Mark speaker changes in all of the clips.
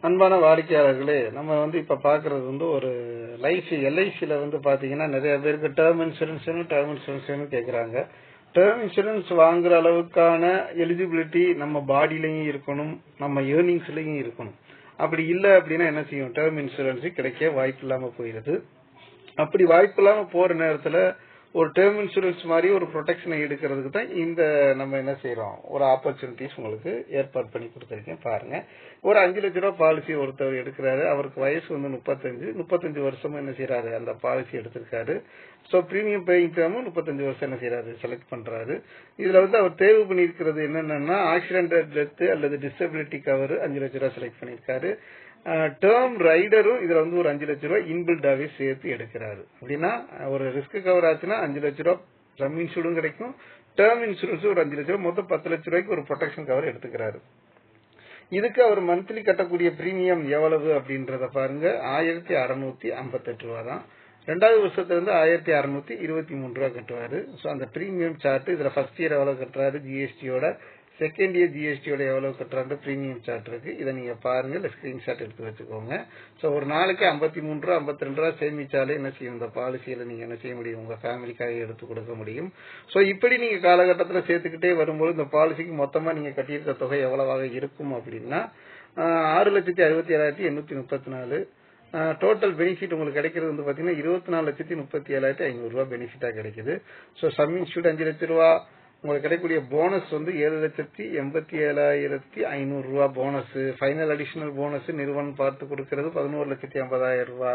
Speaker 1: அன்பான வாடிக்கையாளர்களே நம்ம வந்து இப்ப பாக்குறது வந்து ஒரு லைஃப் எல்ஐசியில் வந்து பாத்தீங்கன்னா நிறைய பேருக்கு டேர்ம் இன்சூரன்ஸ் டேர்ம் இன்சூரன்ஸ் கேக்குறாங்க. டேர்ம் இன்சூரன்ஸ் வாங்குற அளவுக்கான எலிஜிபிலிட்டி நம்ம பாடியிலையும் இருக்கணும் நம்ம ஏர்னிங்ஸ்லயும் இருக்கணும். அப்படி இல்ல அப்படின்னா என்ன செய்யும்? டேர்ம் இன்சூரன்ஸ் கிடைக்க வாய்ப்பு இல்லாம போயிருது. அப்படி வாய்ப்பு இல்லாம போற நேரத்துல ஒரு டேர்ம் இன்சூரன்ஸ் மாதிரி ஒரு ப்ரொடெக்ஷனை எடுக்கிறதுக்கு தான் இந்த நம்ம என்ன செய்யறோம் ஒரு ஆப்பர்ச்சுனிட்டிஸ் உங்களுக்கு ஏற்பாடு பண்ணி கொடுத்துருக்கேன். பாருங்க. ஒரு அஞ்சு லட்ச ரூபா பாலிசி ஒருத்தர் எடுக்கிறாரு. அவருக்கு வயசு வந்து முப்பத்தஞ்சு. முப்பத்தஞ்சு வருஷமும் என்ன செய்யறாரு அந்த பாலிசி எடுத்திருக்காரு. ஸோ ப்ரீமியம் பேயிங் டேர்மும் முப்பத்தஞ்சு வருஷம் என்ன செய்யறாரு செலக்ட் பண்றாரு. இதுல வந்து அவர் தேர்வு பண்ணியிருக்கிறது என்னென்னா ஆக்சிடென்ட் டெத்து அல்லது டிசபிலிட்டி கவர் அஞ்சு லட்ச ரூபா செலக்ட் பண்ணியிருக்காரு. டேர்ம் ரைடரும் இதுல வந்து ஒரு அஞ்சு லட்ச ரூபாய் இன்பில்டாவே சேர்த்து எடுக்கிறாரு. அப்படின்னா ஒரு ரிஸ்க் கவர் ஆச்சுன்னா அஞ்சு லட்ச ரூபாய் ரம் இன்சூரும் கிடைக்கும். டேர்ம் இன்சூரன்ஸ் ஒரு அஞ்சு லட்ச ரூபாய் மொத்தம் பத்து லட்ச ரூபாய்க்கு ஒரு ப்ரொடெக்ஷன் கவர் எடுத்துக்கிறாரு. இதுக்கு அவர் மந்த்லி கட்டக்கூடிய பிரீமியம் எவ்வளவு அப்படின்றத பாருங்க. ஆயிரத்தி அறுநூத்தி ஐம்பத்தெட்டு ரூபா தான். ரெண்டாவது வருஷத்துல இருந்து ஆயிரத்தி அறுநூத்தி இருபத்தி மூணு ரூபா கட்டுவாரு. ஸோ அந்த பிரீமியம் சார்ட் இதுல ஃபர்ஸ்ட் இயர் எவ்வளவு கட்டுறாரு? ஜிஎஸ்டியோட செகண்ட் இயர் ஜிஎஸ்டியோட எவ்வளவு கட்டுறாங்க? ப்ரீமியம் சார்ட் இருக்கு. இதை நீங்க பாருங்க. இல்ல ஸ்கிரீன்ஷாட் எடுத்து வச்சுக்கோங்க. ஸோ ஒரு நாளைக்கு ஐம்பத்தி மூணு ரூபா ஐம்பத்தி ரெண்டு ரூபா சேமிச்சாலே என்ன செய்யும்? இந்த பாலிசியில நீங்க என்ன செய்ய முடியும்? உங்க ஃபேமிலிக்காக எடுத்து கொடுக்க முடியும். ஸோ இப்படி நீங்க காலகட்டத்தில் சேர்த்துக்கிட்டே வரும்போது இந்த பாலிசிக்கு மொத்தமா நீங்க கட்டியிருக்க தொகை எவ்வளவாக இருக்கும் அப்படின்னா ஆறு லட்சத்தி அறுபத்தி ஏழாயிரத்தி எண்ணூத்தி முப்பத்தி நாலு. டோட்டல் பெனிஃபிட் உங்களுக்கு கிடைக்கிறது வந்து பாத்தீங்கன்னா இருபத்தி நாலு லட்சத்தி முப்பத்தி ஏழாயிரத்தி ஐநூறு ரூபா பெனிஃபிட்டா கிடைக்குது. ஸோ சம் இன்ஸ்டியூட் அஞ்சு லட்ச ரூபா உங்களுக்கு கிடைக்கக்கூடிய போனஸ் வந்து ஏழு லட்சத்தி எண்பத்தி ஏழாயிரத்தி ஐநூறு ரூபா போனஸ் ஃபைனல் அடிஷனல் போனஸ் நிறுவனம் பார்த்து கொடுக்கிறது பதினோரு லட்சத்தி ஐம்பதாயிரம் ரூபா.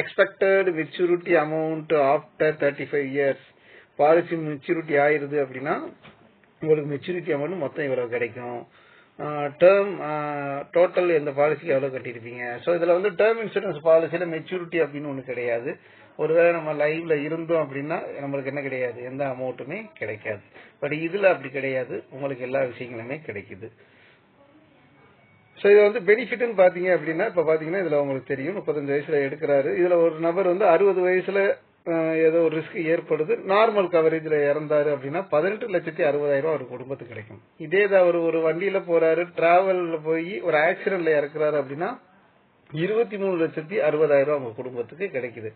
Speaker 1: Expected maturity amount after thirty five years policy maturity ஆயிருது அப்படின்னா உங்களுக்கு மெச்சூரிட்டி அமௌண்ட் மொத்தம் இவ்வளவு கிடைக்கும்? டேர்ம் டோட்டல் எந்த பாலிசிக்கு எவ்வளவு கட்டியிருப்பீங்க? ஸோ இதுல வந்து டேர்ம் இன்சூரன்ஸ் பாலிசியில மெச்சூரிட்டி அப்படின்னு ஒன்று கிடையாது. ஒருவேளை நம்ம லைவ்ல இருந்தோம் அப்படின்னா நம்மளுக்கு என்ன கிடையாது? எந்த அமௌண்ட்டுமே கிடைக்காது. பட் இதுல அப்படி கிடையாது. உங்களுக்கு எல்லா விஷயங்களுமே கிடைக்குது. ஸோ இது வந்து பெனிஃபிட்னு பாத்தீங்க அப்படின்னா இப்ப பாத்தீங்கன்னா இதுல உங்களுக்கு தெரியும். முப்பத்தஞ்சு வயசுல எடுக்கிறாரு. இதுல ஒரு நபர் வந்து அறுபது வயசுல ஏதோ ஒரு ரிஸ்க் ஏற்படுது. நார்மல் கவரேஜ்ல இறந்தாரு அப்படின்னா பதினெட்டு லட்சத்தி அறுபதாயிரம் ரூபாய் அவர் குடும்பத்துக்கு கிடைக்கும். இதே தான் அவர் ஒரு வண்டியில போறாரு டிராவல்ல போய் ஒரு ஆக்சிடென்ட்ல இறக்குறாரு அப்படின்னா இருபத்தி மூணு லட்சத்தி அறுபதாயிரம் ரூபாய் அவங்க குடும்பத்துக்கு கிடைக்குது.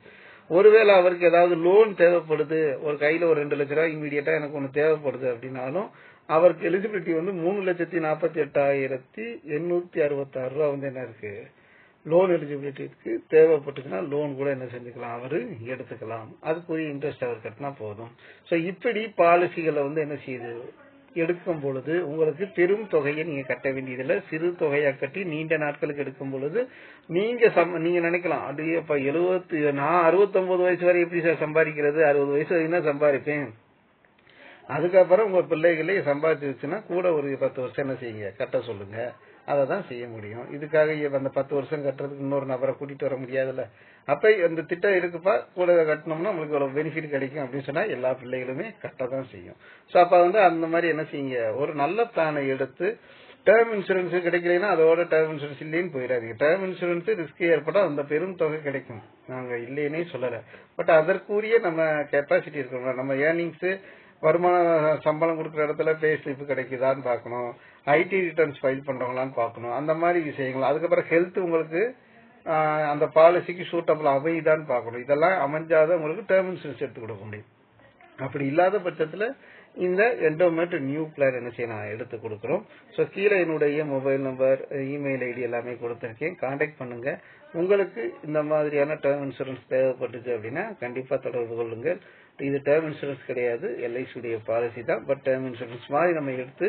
Speaker 1: ஒருவேளை அவருக்கு ஏதாவது லோன் தேவைப்படுது ஒரு கையில ஒரு ரெண்டு லட்ச ரூபாய் இமீடியட்டா எனக்கு ஒன்று தேவைப்படுது அப்படின்னாலும் அவருக்கு எலிஜிபிலிட்டி வந்து மூணு லட்சத்தி நாற்பத்தி எட்டாயிரத்தி எண்ணூத்தி அறுபத்தி ஆறு ரூபா வந்து என்ன இருக்கு? லோன் எலிஜிபிலிட்டிக்கு தேவைப்பட்டுச்சுன்னா லோன் கூட என்ன செஞ்சுக்கலாம் அவரு எடுத்துக்கலாம். அதுக்குரிய இன்ட்ரெஸ்ட் அவர் கட்டினா போதும். ஸோ இப்படி பாலிசிகளை வந்து என்ன செய்யுது? எடுக்கும் பொழுது உங்களுக்கு பெரும் தொகையை நீங்க கட்ட வேண்டியதில்லை. சிறு தொகையா கட்டி நீண்ட நாட்களுக்கு எடுக்கும் பொழுது நீங்க நீங்க நினைக்கலாம் அப்படியே இப்ப எழுபத்தி நான் அறுபத்தொன்பது வயசு வரை எப்படி சார் சம்பாதிக்கிறது? அறுபது வயசு வரைக்கும் தான் சம்பாதிப்பேன். அதுக்கப்புறம் உங்க பிள்ளைகளே சம்பாதிச்சுன்னா கூட ஒரு பத்து வருஷம் என்ன செய்யுங்க? கட்ட சொல்லுங்க. அதை தான் செய்ய முடியும். இதுக்காக அந்த பத்து வருஷம் கட்டுறதுக்கு இன்னொரு நபரை கூட்டிட்டு வர முடியாதுல்ல. அப்ப இந்த திட்டம் இருக்குப்பா. கூட கட்டினோம்னா உங்களுக்கு ஒரு பெனிஃபிட் கிடைக்கும் அப்படின்னு சொன்னா எல்லா பிள்ளைகளுமே கட்ட தான் செய்யும். சோ அப்ப வந்து அந்த மாதிரி என்ன செய்யுங்க? ஒரு நல்ல பிளானை எடுத்து டேர்ம் இன்சூரன்ஸ் கிடைக்கலைன்னா அதோட டேர்ம் இன்சூரன்ஸ் இல்லைன்னு போயிடாதீங்க. டேர்ம் இன்சூரன்ஸ் ரிஸ்க் ஏற்பட அந்த பெரும் தொகை கிடைக்கும். நாங்க இல்லைன்னே சொல்லல. பட் அதற்குரிய நம்ம கெப்பாசிட்டி இருக்கணும் நம்ம ஏர்னிங்ஸ் வருமான சம்பளம் கொடுக்குற இடத்துல பே ஸ்லிப் கிடைக்குதான்னு பார்க்கணும். ஐடி ரிட்டர்ன்ஸ் ஃபைல் பண்றவங்களான்னு பார்க்கணும். அந்த மாதிரி விஷயங்கள். அதுக்கப்புறம் ஹெல்த் உங்களுக்கு அந்த பாலிசிக்கு சூட்டபிள் அமைதான்னு பார்க்கணும். இதெல்லாம் அமைஞ்சாதான் உங்களுக்கு டேர்ம் இன்சூரன்ஸ் எடுத்து கொடுக்க முடியும். அப்படி இல்லாத பட்சத்துல இந்த என்டோமெட் நியூ பிளான் என்ன செய்ய நான் எடுத்து கொடுக்குறோம். ஸோ கீழே என்னுடைய மொபைல் நம்பர் இமெயில் ஐடி எல்லாமே கொடுத்துருக்கேன். காண்டாக்ட் பண்ணுங்க. உங்களுக்கு இந்த மாதிரியான டேர்ம் இன்சூரன்ஸ் தேவைப்பட்டுச்சு அப்படின்னா கண்டிப்பா தொடர்பு கொள்ளுங்கள். இது டேர்ம் இன்சூரன்ஸ் கிடையாது. எல்ஐசியுடைய பாலிசி தான். பட் டேர்ம் இன்சூரன்ஸ் மாதிரி நம்ம எடுத்து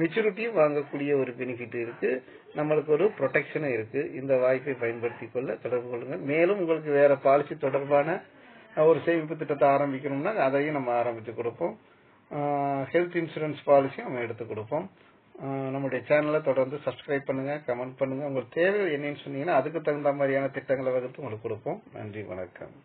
Speaker 1: மெச்சூரிட்டியும் வாங்கக்கூடிய ஒரு பெனிஃபிட் இருக்கு. நம்மளுக்கு ஒரு ப்ரொடெக்ஷனும் இருக்கு. இந்த வாய்ப்பை பயன்படுத்தி கொள்ள தொடர்பு கொள்ளுங்கள். மேலும் உங்களுக்கு வேற பாலிசி தொடர்பான ஒரு சேமிப்பு திட்டத்தை ஆரம்பிக்கணும்னா அதையும் நம்ம ஆரம்பித்து கொடுப்போம். ஹெல்த் இன்சூரன்ஸ் பாலிசியும் நம்ம எடுத்து கொடுப்போம். நம்முடைய சேனலை தொடர்ந்து சப்ஸ்கிரைப் பண்ணுங்க கமெண்ட் பண்ணுங்க. உங்களுக்கு தேவை என்னன்னு சொன்னீங்கன்னா அதுக்கு தகுந்த மாதிரியான திட்டங்களை வகுத்து உங்களுக்கு கொடுப்போம். நன்றி வணக்கம்.